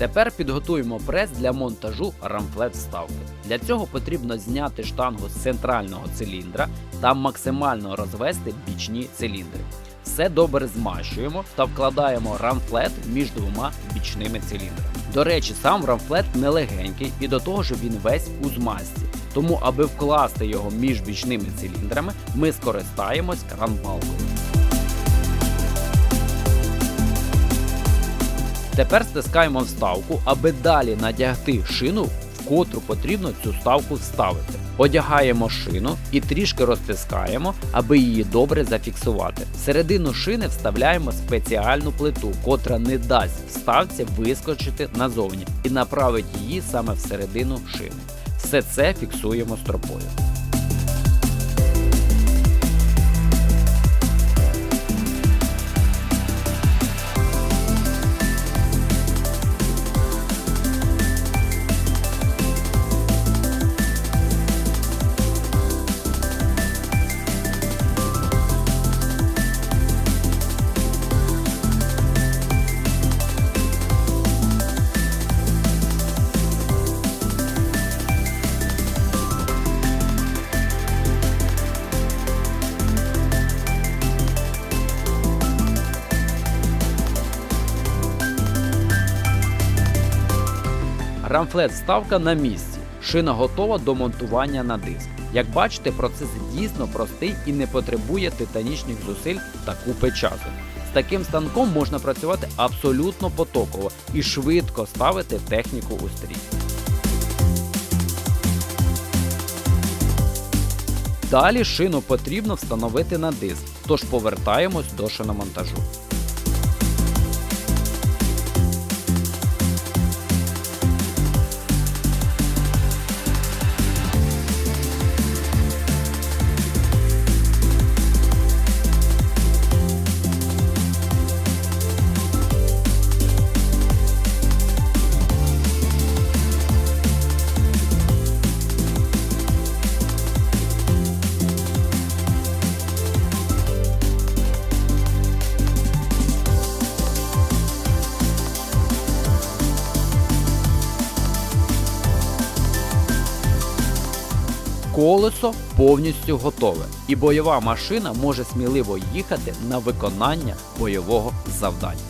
Тепер підготуємо прес для монтажу рамфлет вставки. Для цього потрібно зняти штангу з центрального циліндра та максимально розвести бічні циліндри. Все добре змащуємо та вкладаємо рамфлет між двома бічними циліндрами. До речі, сам рамфлет нелегенький і до того ж він весь у змазці. Тому, аби вкласти його між бічними циліндрами, ми скористаємось кранбалкою. Тепер стискаємо вставку, аби далі надягти шину, в котру потрібно цю вставку вставити. Одягаємо шину і трішки розтискаємо, аби її добре зафіксувати. Всередину шини вставляємо спеціальну плиту, котра не дасть вставці вискочити назовні і направить її саме всередину шини. Все це фіксуємо стропою. Рамфлет вставка на місці. Шина готова до монтування на диск. Як бачите, процес дійсно простий і не потребує титанічних зусиль та купи часу. З таким станком можна працювати абсолютно потоково і швидко ставити техніку у стрій. Далі шину потрібно встановити на диск, тож повертаємось до шиномонтажу. Колесо повністю готове, і бойова машина може сміливо їхати на виконання бойового завдання.